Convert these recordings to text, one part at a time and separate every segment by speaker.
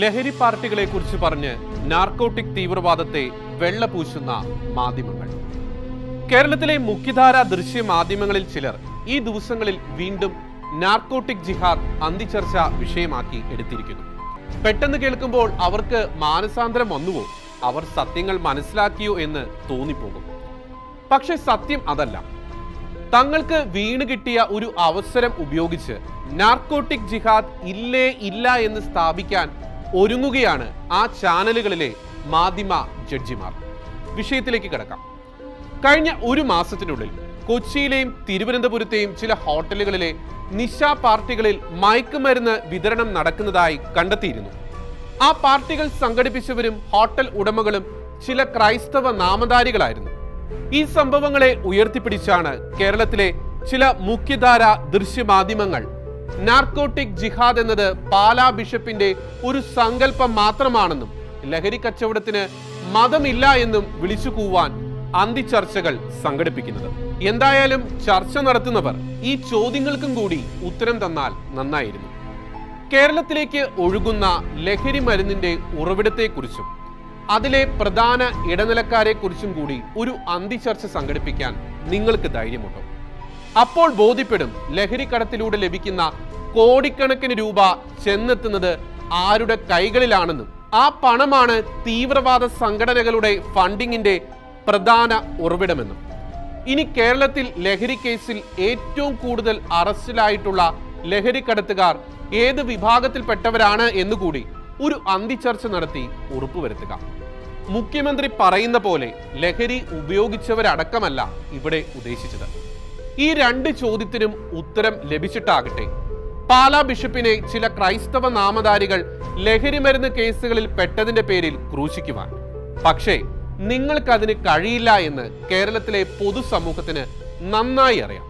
Speaker 1: ലഹരി പാർട്ടികളെ കുറിച്ച് പറഞ്ഞ് നാർക്കോട്ടിക് തീവ്രവാദത്തെ വെള്ളപൂശുന്ന മാധ്യമങ്ങൾ. കേരളത്തിലെ മുഖ്യധാര ദൃശ്യ മാധ്യമങ്ങളിൽ ചിലർ ഈ ദിവസങ്ങളിൽ വീണ്ടും നാർക്കോട്ടിക് ജിഹാദ് അന്തിച്ചർച്ച വിഷയമാക്കി എടുത്തിരിക്കുന്നു. പെട്ടെന്ന് കേൾക്കുമ്പോൾ അവർക്ക് മാനസാന്തരം വന്നുവോ? അവർ സത്യങ്ങൾ മനസ്സിലാക്കിയോ എന്ന് തോന്നിപ്പോകും. പക്ഷെ സത്യം അതല്ല. തങ്ങൾക്ക് വീണ് കിട്ടിയ ഒരു അവസരം ഉപയോഗിച്ച് നാർക്കോട്ടിക് ജിഹാദ് ഇല്ലേ ഇല്ല എന്ന് സ്ഥാപിക്കാൻ ഒരുങ്ങുകയാണ് ആ ചാനലുകളിലെ മാധ്യമ ജഡ്ജിമാർ. വിഷയത്തിലേക്ക് കിടക്കാം. കഴിഞ്ഞ ഒരു മാസത്തിനുള്ളിൽ കൊച്ചിയിലെയും തിരുവനന്തപുരത്തെയും ചില ഹോട്ടലുകളിലെ നിശ പാർട്ടികളിൽ മയക്കുമരുന്ന് വിതരണം നടക്കുന്നതായി കണ്ടെത്തിയിരുന്നു. ആ പാർട്ടികൾ സംഘടിപ്പിച്ചവരും ഹോട്ടൽ ഉടമകളും ചില ക്രൈസ്തവ നാമധാരികളായിരുന്നു. ഈ സംഭവങ്ങളെ ഉയർത്തിപ്പിടിച്ചാണ് കേരളത്തിലെ ചില മുഖ്യധാര ദൃശ്യമാധ്യമങ്ങൾ നാർക്കോട്ടിക് ജിഹാദ് എന്നത് പാലാ ബിഷപ്പിന്റെ ഒരു സങ്കല്പം മാത്രമാണെന്നും ലഹരി കച്ചവടത്തിന് മതമില്ല എന്നും വിളിച്ചു കൂവാൻ അന്തിചർച്ചകൾ സംഘടിപ്പിക്കുന്നത്. എന്തായാലും ചർച്ച നടത്തുന്നവർ ഈ ചോദ്യങ്ങൾക്കും കൂടി ഉത്തരം തന്നാൽ നന്നായിരുന്നു. കേരളത്തിലേക്ക് ഒഴുകുന്ന ലഹരി മരുന്നിന്റെ ഉറവിടത്തെക്കുറിച്ചും അതിലെ പ്രധാന ഇടനിലക്കാരെക്കുറിച്ചും കൂടി ഒരു അന്തിചർച്ച സംഘടിപ്പിക്കാൻ നിങ്ങൾക്ക് ധൈര്യമുണ്ടോ? അപ്പോൾ ബോധ്യപ്പെടും ലഹരിക്കടത്തിലൂടെ ലഭിക്കുന്ന കോടിക്കണക്കിന് രൂപ ചെന്നെത്തുന്നത് ആരുടെ കൈകളിലാണെന്നും. ആ പണമാണ് തീവ്രവാദ സംഘടനകളുടെ ഫണ്ടിങ്ങിന്റെ പ്രധാന ഉറവിടമെന്നും. ഇനി കേരളത്തിൽ ലഹരി കേസിൽ ഏറ്റവും കൂടുതൽ അറസ്റ്റിലായിട്ടുള്ള ലഹരിക്കടത്തുകാർ ഏത് വിഭാഗത്തിൽപ്പെട്ടവരാണ് എന്നുകൂടി ഒരു അന്തിചർച്ച നടത്തി ഉറപ്പുവരുത്തുക. മുഖ്യമന്ത്രി പറയുന്ന പോലെ ലഹരി ഉപയോഗിച്ചവരടക്കമല്ല ഇവിടെ ഉദ്ദേശിച്ചത്. ഈ രണ്ട് ചോദ്യത്തിനും ഉത്തരം ലഭിച്ചിട്ടാകട്ടെ. പാലാ ബിഷപ്പിനെ ചില ക്രൈസ്തവ നാമധാരികൾ ലഹരി മരുന്ന് കേസുകളിൽ പെട്ടതിന്റെ പേരിൽ ക്രൂശിക്കുവാൻ. പക്ഷേ നിങ്ങൾക്കതിന് കഴിയില്ല എന്ന് കേരളത്തിലെ പൊതുസമൂഹത്തിന് നന്നായി അറിയാം.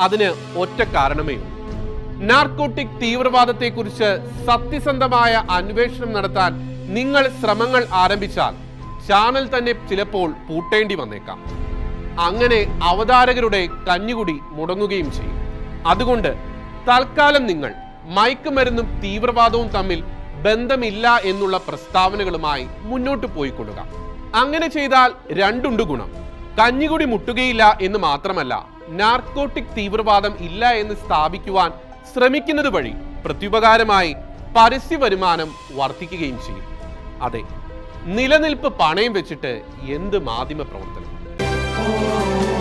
Speaker 1: അതിന് ഒറ്റ കാരണമേ ഉള്ളൂ. നാർക്കോട്ടിക് തീവ്രവാദത്തെക്കുറിച്ച് സത്യസന്ധമായ അന്വേഷണം നടത്താൻ നിങ്ങൾ ശ്രമങ്ങൾ ആരംഭിച്ചാൽ ചാനൽ തന്നെ ചിലപ്പോൾ പൂട്ടേണ്ടി വന്നേക്കാം. അങ്ങനെ അവതാരകരുടെ കഞ്ഞുകുടി മുടങ്ങുകയും ചെയ്യും. അതുകൊണ്ട് തൽക്കാലം നിങ്ങൾ മയക്കുമരുന്നും തീവ്രവാദവും തമ്മിൽ ബന്ധമില്ല എന്നുള്ള പ്രസ്താവനകളുമായി മുന്നോട്ട് പോയി പോയിക്കൊള്ളുക. അങ്ങനെ ചെയ്താൽ രണ്ടുണ്ട് ഗുണം. കഞ്ഞികുടി മുട്ടുകയില്ല എന്ന് മാത്രമല്ല നാർക്കോട്ടിക് തീവ്രവാദം ഇല്ല എന്ന് സ്ഥാപിക്കുവാൻ ശ്രമിക്കുന്നത് വഴി പ്രത്യുപകാരമായി പരസ്യ വരുമാനം വർദ്ധിക്കുകയും ചെയ്യും. അതെ നിലനിൽപ്പ് പണയം വെച്ചിട്ട് എന്ത് മാധ്യമ പ്രവർത്തനം oh.